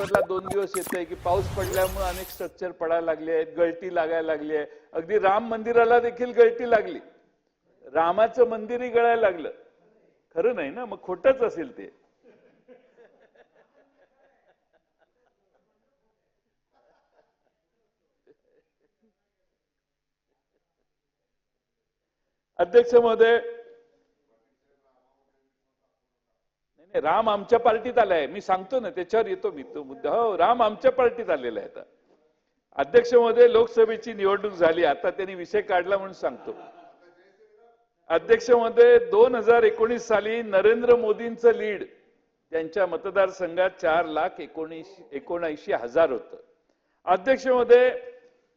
दोन दिवस येत आहे की पाऊस पडल्यामुळे अनेक स्ट्रक्चर पडायला लागले आहेत गळती लागायला लागली आहे. अगदी राम मंदिराला देखील गळती लागली. रामाचं मंदिरही गळायला लागलं. खरं नाही ना? मग खोटच असेल ते. अध्यक्ष महोदय नाही नाही, राम आमच्या पार्टीत आलाय. मी सांगतो ना त्याच्यावर येतो मी. तो मुद्दा. हो राम आमच्या पार्टीत आलेला आहे आता. अध्यक्ष महोदय लोकसभेची निवडणूक झाली. आता त्यांनी विषय काढला म्हणून सांगतो. अध्यक्ष महोदय दोन हजार एकोणीस साली नरेंद्र मोदींचं लीड त्यांच्या मतदारसंघात चार लाख एकोणीस एकोणऐंशी हजार होतं. अध्यक्ष महोदय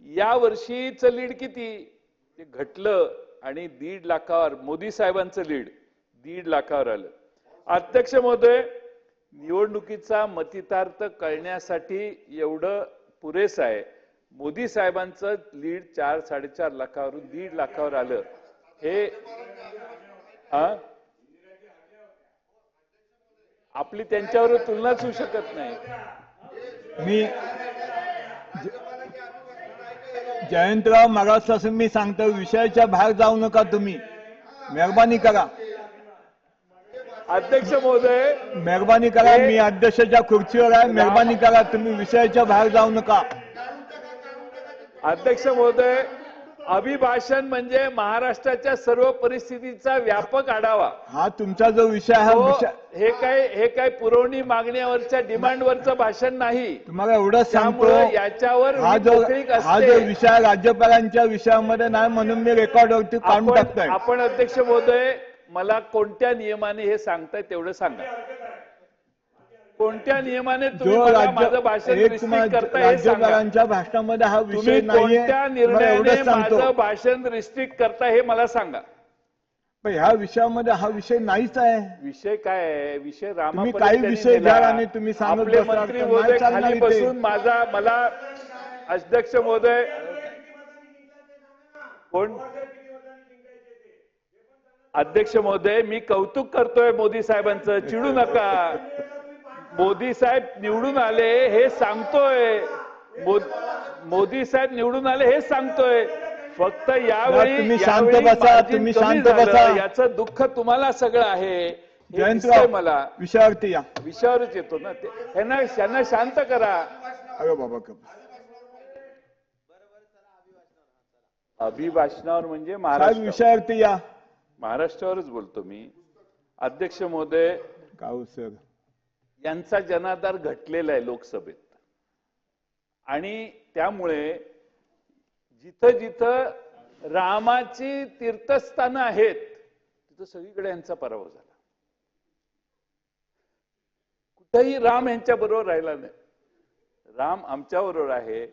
या वर्षीचं लीड किती? ते घटलं आणि दीड लाखावर मोदी साहेबांचं लीड दीड लाखावर आलं. अध्यक्ष महोदय निवडणुकीचा मतितार्थ कळण्यासाठी एवढं पुरेसं आहे. मोदी साहेबांचं लीड चार साडेचार लाखावरून दीड लाखावर आलं. हे हा आपली त्यांच्यावर तुलनाच होऊ शकत नाही. मी जयंतराव मागासपासून मी सांगतो विषयाच्या बाहेर जाऊ नका तुम्ही. मेहरबानी करा. अध्यक्ष महोदय मेहरबानी करा मी अध्यक्षाच्या खुर्चीवर आहे. मेहरबानी करा तुम्ही विषयाच्या बाहेर जाऊ नका. अध्यक्ष महोदय अभिभाषण म्हणजे महाराष्ट्राच्या सर्व परिस्थितीचा व्यापक आढावा. हा तुमचा जो विषय आहे हा तो विषय हे काय हे काय पुरवणी मागण्यावरच्या डिमांडवरचं भाषण नाही. तुम्हाला एवढंच सांगतो त्यामुळे याच्यावर हा जो मोकळीक हा जो असते. विषय राज्यपालांच्या विषयामध्ये नाही म्हणून मी रेकॉर्डवरती काढून आपण टाकतोय. आपण अध्यक्ष महोदय मला कोणत्या नियमाने हे सांगताय तेवढं सांगा. कोणत्या नियमाने तुम्ही मला माझं भाषण रिस्ट्रिक्ट करताय हे सांगा. राज्यपालांच्या भाषणामध्ये हा विषय तुम्ही नाहीये. कोणत्या निर्णयाने एवढंच सांगतो. माझं भाषण रिस्ट्रिक्ट करताय हे मला सांगा. पण ह्या विषयामध्ये हा विषय नाहीच आहे. विषय काय आहे? विषय रामापर्यंत तुम्ही काही विषय नेला. आणि तुम्ही सांगत आपले मंत्री तर महोदय चालणार खाली इथे. बसून माझा मला अध्यक्ष महोदय कोण अध्यक्ष महोदय मी कौतुक करतोय मोदी साहेबांचं. चिडू नका. मोदी साहेब निवडून आले हे सांगतोय. मोदी साहेब निवडून आले हे सांगतोय. फक्त यावेळी. याचं दुःख तुम्हाला सगळं आहे. मला. विषयावरती या. विषयावरच येतो ना. ते ह्यांना त्यांना शांत करा. अरे बाबा अभिभाषणावर म्हणजे महाराष्ट्र. विषयावरती या. महाराष्ट्रावरच बोलतो मी. अध्यक्ष महोदय काऊ सर? यांचा जनाधार घटलेला आहे लोकसभेत. आणि त्यामुळे जिथं जिथं रामाची तीर्थस्थानं आहेत तिथं सगळीकडे यांचा पराभव झाला. कुठेही राम यांच्या बरोबर राहिला नाही. राम आमच्या बरोबर आहे.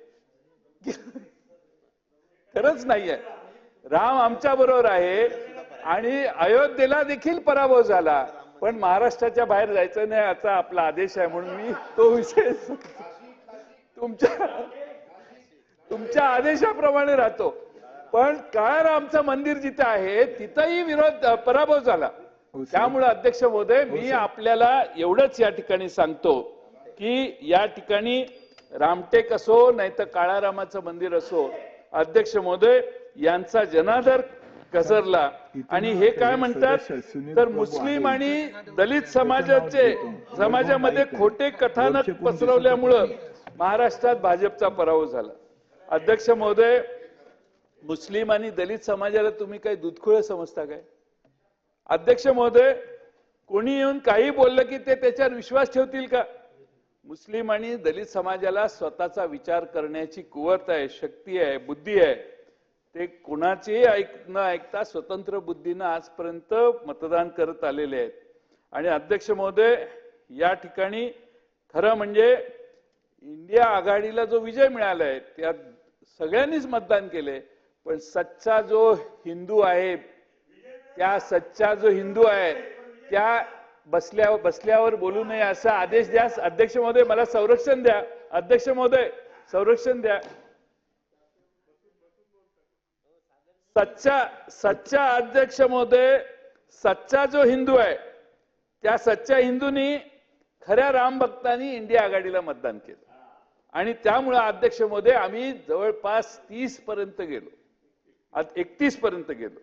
खरंच नाहीये. राम आमच्या बरोबर आहे. आणि अयोध्येला देखील पराभव झाला. पण महाराष्ट्राच्या बाहेर जायचं नाही याचा आपला आदेश आहे म्हणून मी तो विषय तुमच्या तुमच्या आदेशाप्रमाणे राहतो. पण काळारामचं मंदिर जिथं आहे तिथंही विरोध पराभव झाला. हो. त्यामुळे अध्यक्ष महोदय मी आपल्याला एवढंच या ठिकाणी सांगतो की या ठिकाणी रामटेक असो नाही तर काळारामाचं मंदिर असो अध्यक्ष महोदय यांचा जनादर घसरला आणि हे काय म्हणतात? तर मुस्लिम आणि दलित समाजाचे समाजामध्ये खोटे कथानक पसरवल्यामुळं महाराष्ट्रात भाजपचा पराभव झाला. अध्यक्ष महोदय मुस्लिम आणि दलित समाजाला तुम्ही काही दुधखोळ समजता काय? अध्यक्ष महोदय कोणी येऊन काही बोललं की ते त्याच्यावर विश्वास ठेवतील का? मुस्लिम आणि दलित समाजाला स्वतःचा विचार करण्याची कुवत आहे शक्ती आहे बुद्धी आहे. ते कोणाचेही ऐक न ऐकता स्वतंत्र बुद्धीनं आजपर्यंत मतदान करत आलेले आहेत. आणि अध्यक्ष महोदय या ठिकाणी खरं म्हणजे इंडिया आघाडीला जो विजय मिळाला आहे त्यात सगळ्यांनीच मतदान केले पण सच्चा जो हिंदू आहे त्या सच्चा जो हिंदू आहे त्या बसल्या बसल्यावर बोलू नये असा आदेश द्या. अध्यक्ष महोदय मला संरक्षण द्या. अध्यक्ष महोदय संरक्षण द्या. सच्चा सच्चा अध्यक्ष महोदय सच्चा जो हिंदू आहे त्या सच्च्या हिंदूंनी खऱ्या राम भक्तांनी इंडिया आघाडीला मतदान केलं. आणि त्यामुळे अध्यक्ष महोदय आम्ही जवळपास तीस पर्यंत गेलो. आज एकतीस पर्यंत गेलो.